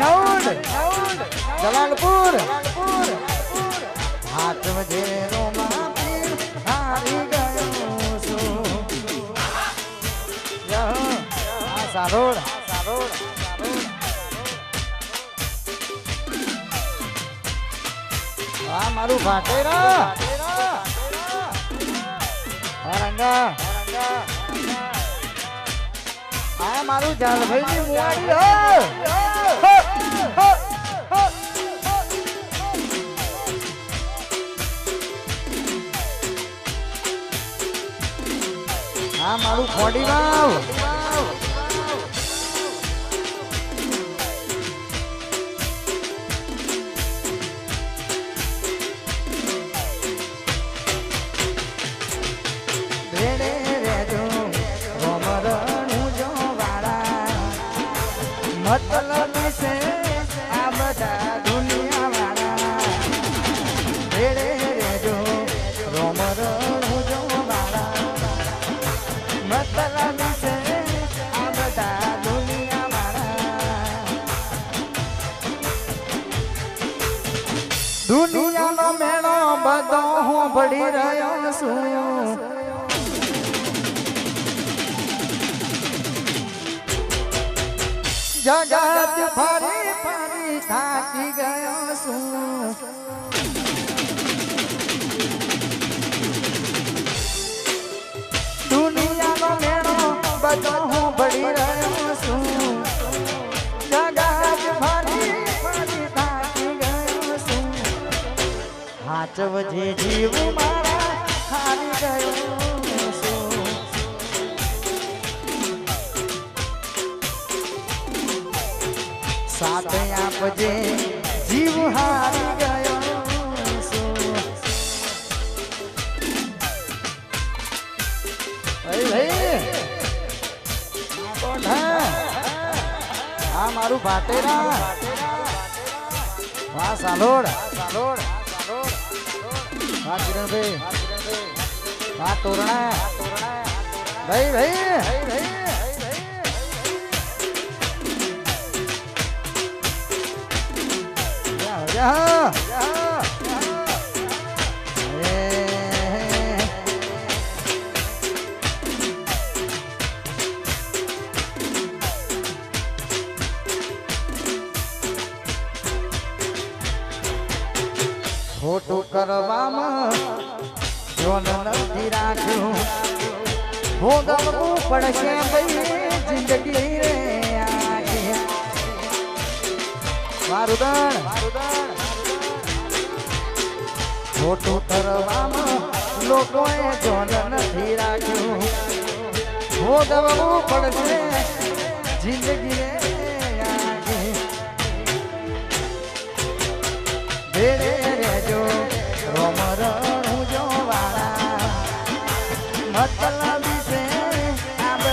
Sound Jalalpur હાથ તો હારી ગયો છું. સારોડ આ મારું ભાટેરા રંગા મારું જાલભાઈ ની મુવાડી હો. આ મારું ખોડી વાવ. દુનિયાનો મેળો બધો હું ભળી રહ્યો છું. જગત ફરી ફરી થાકી ગયો છું. દુનિયાનો મેળો બધો હું ભળી હાચવ જે જીવ મારા, હારી ગયો છું. સાથે આપજે જીવ હારી ગયો મારું ભાટેરા. વાહ સાલોડ સાલોડ. વાહ કિરણભાઈ વાહ તોરણા ભાઈ ભાઈ યા, યા, યા. પડશે ભાઈ જિંદગી રે. મારું દણ. ખોટું કરવામાં લોકોએ જોન નથી રાખ્યું. ભોગવવું પડશે. જિંદગી મતલબી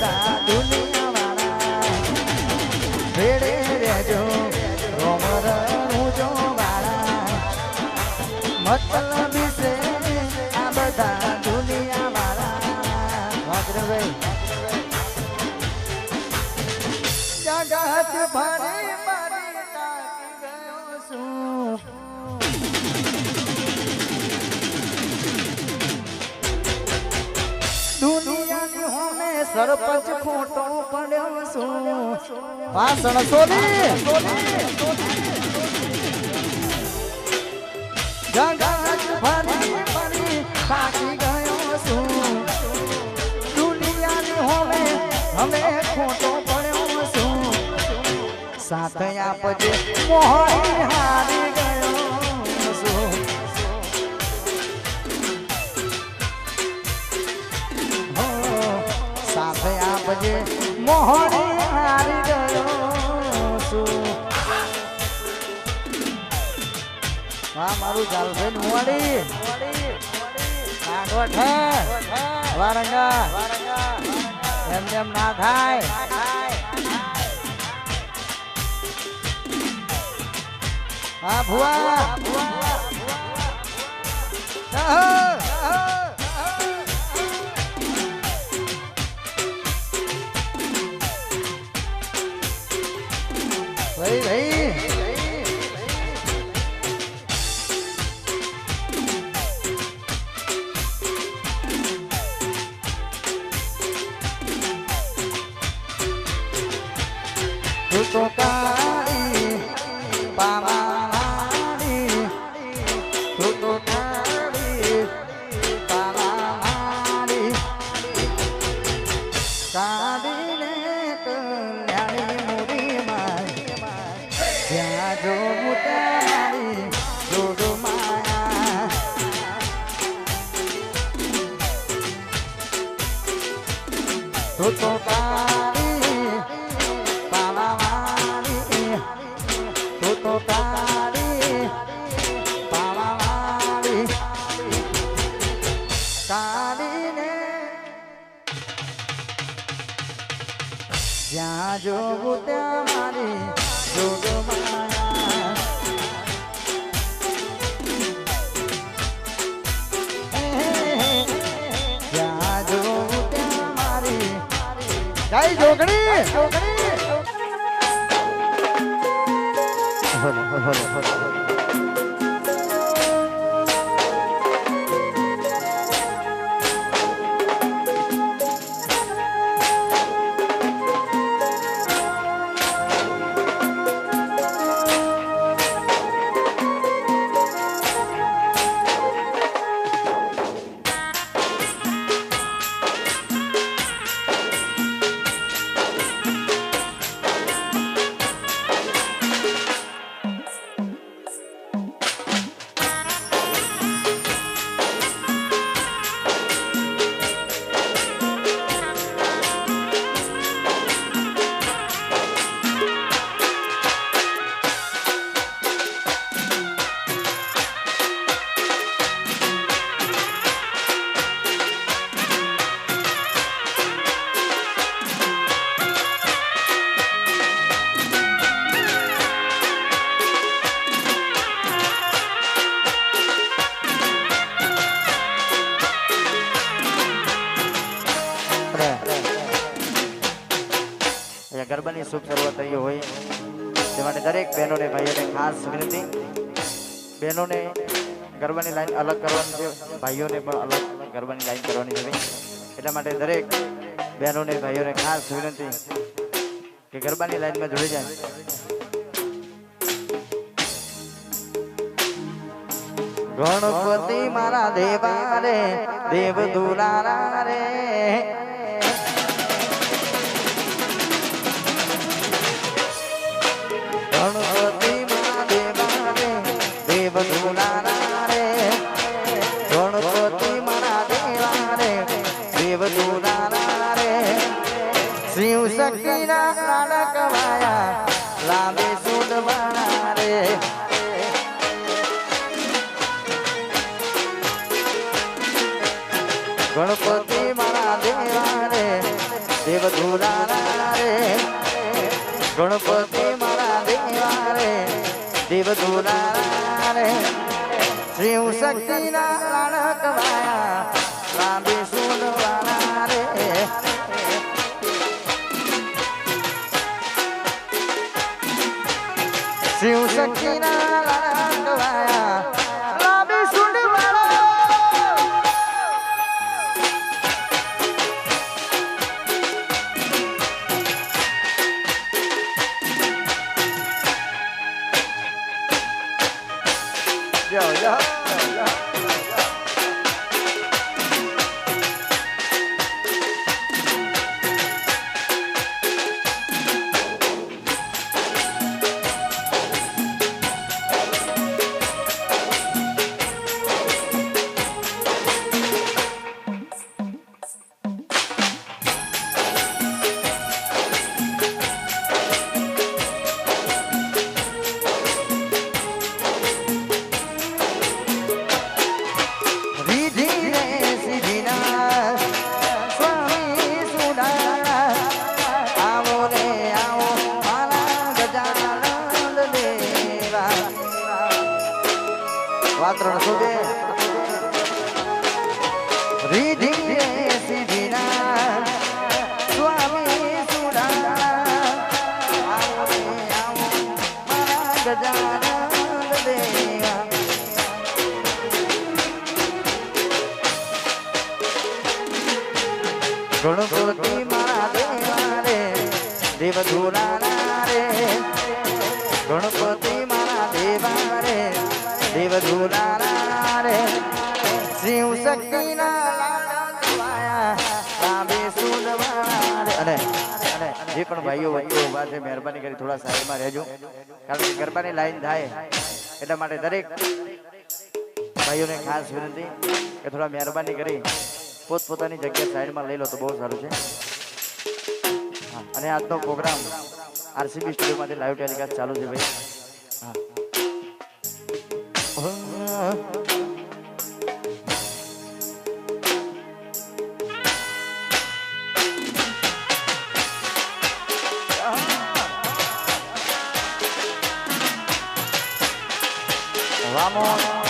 છે સરપંચ ખોટો પડ્યો છું. ભાષણ થાકી ગયો છું. દુનિયાની હોવે હવે ખોટો પડ્યો સાથે આપજે મોહણી હારી મોહણી હારી ગયો છું હા મારું જાલભાઈ મોડી હે વારંગા એમ જેમ ના થાય. હા ભુવા. નહીં નહીં tocar. જ્યાં જોવું ત્યાં મારી. જોડો માયા તું તો કાળી પાવાળી તું તો જ્યાં જોવું ત્યાં મારી માયા જય જોગણી જોગણી શુભ શરૂઆત થઈ હોય. તે માટે દરેક બહેનોને, ભાઈઓને ખાસ વિનંતી. બહેનોને ગરબાની લાઈન અલગ કરવાની છે. ભાઈઓને પણ અલગ ગરબાની લાઈન કરવાની છે. એટલા માટે દરેક બહેનોને, ભાઈઓને ખાસ વિનંતી કે ગરબાની લાઈનમાં જોડી જાય. ગણપતિ મારા દેવા રે દેવ દુલારા રે ગણપતિ મારા દેવા રે દેવ દુલારા રે શિવ શક્તિ ના કવાયા વાયા સુનવાના રે Yo, yo, વાત્રણ સુજે રીધિ રે સિદ્ધિના સ્વામી સુડા આવો આવો મારા ગજાનંદ દેવા ગણપતિ મારા દેવા રે દેવ ધુરાના રે ગણપતિ દેવ દુલારા રે શિવ શક્તિના લાલા દુવાયા લાંબે સુંદવાળા રે અને અને જે પણ ભાઈઓ વચ્ચે ઊભા છે, મહેરબાની કરી થોડા સાઈડમાં રહેજો, કારણ કે ગરબાની લાઈન થાય, એટલા માટે દરેક ભાઈઓને ખાસ વિનંતી કે થોડા મહેરબાની કરી પોતપોતાની જગ્યા સાઈડમાં લઈ લો તો બહુ સારું છે. અને આજનો પ્રોગ્રામ આરસીબી સ્ટુડિયોમાંથી લાઈવ ટેલિકાસ્ટ ચાલુ છે ભાઈ. Nos vamos.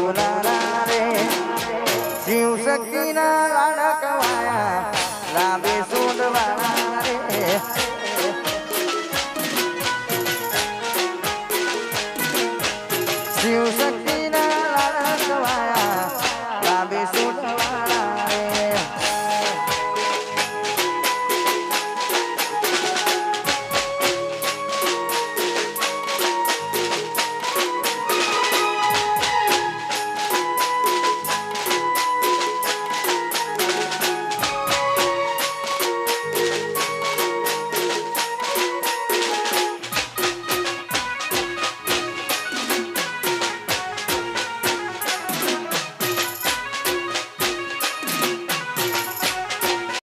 ધુલારા રે શિવ શક્તિના લાડકવાયા. લાંબે સોડવાળા રે